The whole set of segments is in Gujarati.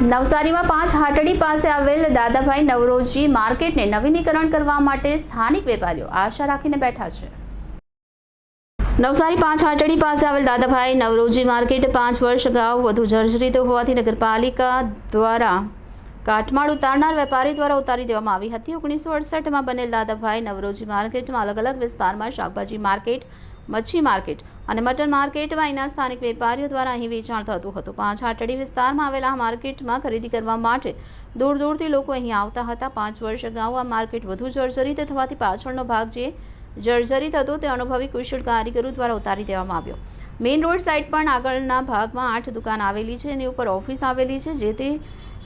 નવસારીમાં પાંચ હાટડી પાસે આવેલ દાદાભાઈ નવરોજી માર્કેટને નવીનીકરણ કરવા માટે સ્થાનિક વેપારીઓ આશા રાખીને બેઠા છે. નવસારી પાંચ હાટડી પાસે આવેલ દાદાભાઈ નવરોજી માર્કેટ પાંચ વર્ષ અગાઉ વધુ જર્જરિત હોવાથી નગરપાલિકા દ્વારા કાટમાળ ઉતારનાર વેપારી દ્વારા ઉતારી દેવામાં આવી હતી. ઓગણીસો અડસઠમાં બનેલ દાદાભાઈ નવરોજી માર્કેટમાં અલગ અલગ વિસ્તારમાં શાકભાજી માર્કેટ મચ્છી માર્કેટ અને મટન માર્કેટમાં અહીંના સ્થાનિક વેપારીઓ દ્વારા અહીં વેચાણ થતું હતું. પાંચ હાટડી વિસ્તારમાં આવેલા માર્કેટમાં ખરીદી કરવા માટે દૂર દૂરથી લોકો અહીં આવતા હતા. પાંચ વર્ષ અગાઉ આ માર્કેટ વધુ જર્જરિત થવાથી પાછળનો ભાગ જે જર્જરિત હતો તે અનુભવી કુશળ કારીગરો દ્વારા ઉતારી દેવામાં આવ્યો. મેઇન રોડ સાઇડ પણ આગળના ભાગમાં આઠ દુકાન આવેલી છે એની ઉપર ઓફિસ આવેલી છે જેથી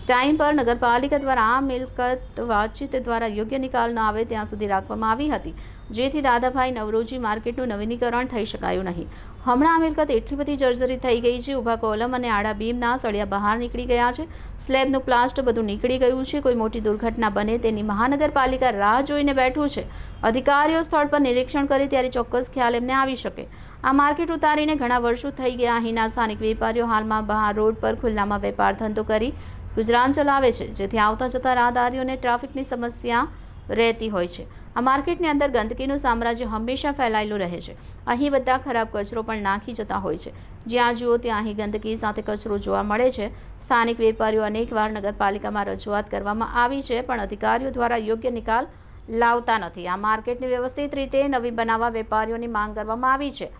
ટાઈમ પર નગરપાલિકા દ્વારા આ મિલકત વાતચીત દ્વારા યોગ્ય નિકાલ ન આવે ત્યાં સુધી રાખવામાં આવી હતી. જેથી દાદાભાઈ નવરોજી માર્કેટનું નવીનીકરણ થઈ શકાયું નહીં. હમણાં આ મિલકત એટલી બધી જર્જરી થઈ ગઈ છે, ઊભા કોલમ અને આડા બીમના સળિયા બહાર નીકળી ગયા છે. સ્લેબનું પ્લાસ્ટ બધું નીકળી ગયું છે. કોઈ મોટી દુર્ઘટના બને તેની મહાનગરપાલિકા રાહ જોઈને બેઠું છે. અધિકારીઓ સ્થળ પર નિરીક્ષણ કરે ત્યારે ચોક્કસ ખ્યાલ એમને આવી શકે. આ માર્કેટ ઉતારીને ઘણા વર્ષો થઈ ગયા. અહીંના સ્થાનિક વેપારીઓ હાલમાં બહાર રોડ પર ખુલ્લામાં વેપાર ધંધો કરી ગુજરાન ચલાવે છે, જેથી આવતા જતા રાહદારીઓને ટ્રાફિકની સમસ્યા રહેતી હોય છે. આ માર્કેટની અંદર ગંદકીનું સામ્રાજ્ય હંમેશા ફેલાયેલું રહે છે. અહીં બધા ખરાબ કચરો પણ નાખી જતા હોય છે. જ્યાં જુઓ ત્યાં અહીં ગંદકી સાથે કચરો જોવા મળે છે. સ્થાનિક વેપારીઓ અનેકવાર નગરપાલિકામાં રજૂઆત કરવામાં આવી છે, પણ અધિકારીઓ દ્વારા યોગ્ય નિકાલ લાવતા નથી. આ માર્કેટને વ્યવસ્થિત રીતે નવી બનાવવા વેપારીઓની માંગ કરવામાં આવી છે.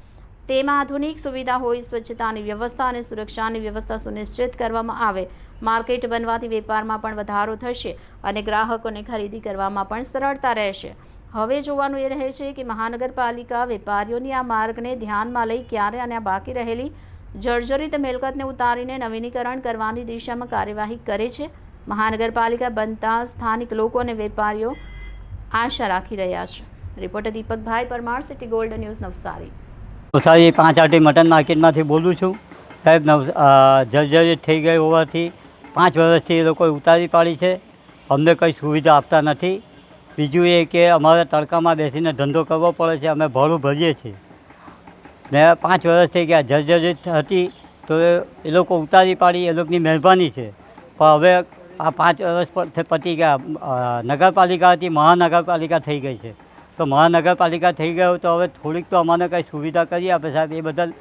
તેમાં આધુનિક સુવિધા હોય, સ્વચ્છતાની વ્યવસ્થા અને સુરક્ષાની વ્યવસ્થા સુનિશ્ચિત કરવામાં આવે. માર્કેટ બનવાથી વેપારમાં પણ વધારો થશે અને ગ્રાહકોને ખરીદી કરવામાં પણ સરળતા રહેશે. હવે જોવાનું એ રહે છે કે મહાનગરપાલિકા વેપારીઓની આ માર્ગને ધ્યાનમાં લઈ ક્યારે અને આ બાકી રહેલી જર્જરિત મિલકતને ઉતારીને નવીનીકરણ કરવાની દિશામાં કાર્યવાહી કરે છે. મહાનગરપાલિકા બનતા સ્થાનિક લોકો અને વેપારીઓ આશા રાખી રહ્યા છે. Reporter Deepakbhai Parmar, City Gold News, Navsari. Navsari પાંચ આટી મટન માર્કેટમાંથી બોલું છું. સાહેબ, નવ જર્જરિત થઈ ગઈ હોવાથી પાંચ વર્ષથી એ લોકોએ ઉતારી પાડી છે. અમને કંઈ સુવિધા આપતા નથી. બીજું એ કે અમારે તડકામાં બેસીને ધંધો કરવો પડે છે, અમે ભાડું ભરીએ છીએ. ને પાંચ વર્ષથી આ જર્જરિત હતી તો એ એ લોકો ઉતારી પાડી, એ લોકોની મહેરબાની છે. પણ હવે આ પાંચ વર્ષ પર પતી ગયા નગરપાલિકા હતી, મહાનગરપાલિકા થઈ ગઈ છે. તો મહાનગરપાલિકા થઈ ગયો તો હવે થોડીક તો અમને કંઈ સુવિધા કરી આપે સાહેબ, એ બદલ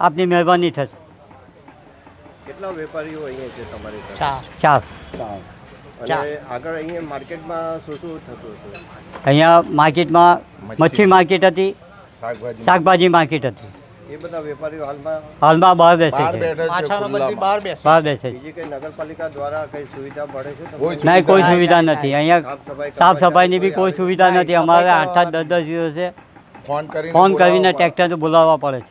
આપની મહેરબાની થશે. કેટલા વેપારીઓ અહીંયા છે તમારી ચાર. અને આગળ અહીંયા માર્કેટમાં શું શું થતું હતું? અહીંયા માર્કેટમાં મચ્છી. માર્કેટ હતી શાકભાજી. માર્કેટ હતી. એ બધા વેપારીઓ હાલમાં હાલમાં બહાર બેસે છે. બહાર બેસે બહાર બેસે બીજી કઈ નગરપાલિકા દ્વારા કઈ સુવિધા મળે છે નહીં કોઈ સુવિધા નથી. અહીંયા સાફ સફાઈ સાફ સફાઈની બી કોઈ સુવિધા નથી. અમારે આઠ આઠ દસ દસ દિવસે ફોન કરીને ફોન કરીને બોલાવવા ટ્રેક્ટર બોલાવવા પડે છે.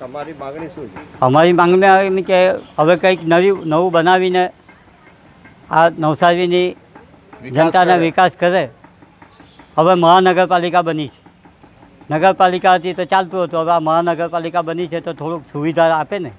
તમારી માંગણી શું છે? અમારી માંગણી એમ કે હવે કંઈક નવી નવું બનાવીને આ નવસારીની જનતાનો જનતાના વિકાસ કરે. હવે મહાનગરપાલિકા બની છે. નગરપાલિકા હતી તો ચાલતું હતું. હવે આ મહાનગરપાલિકા બની છે તો થોડુંક સુવિધા આપે ને?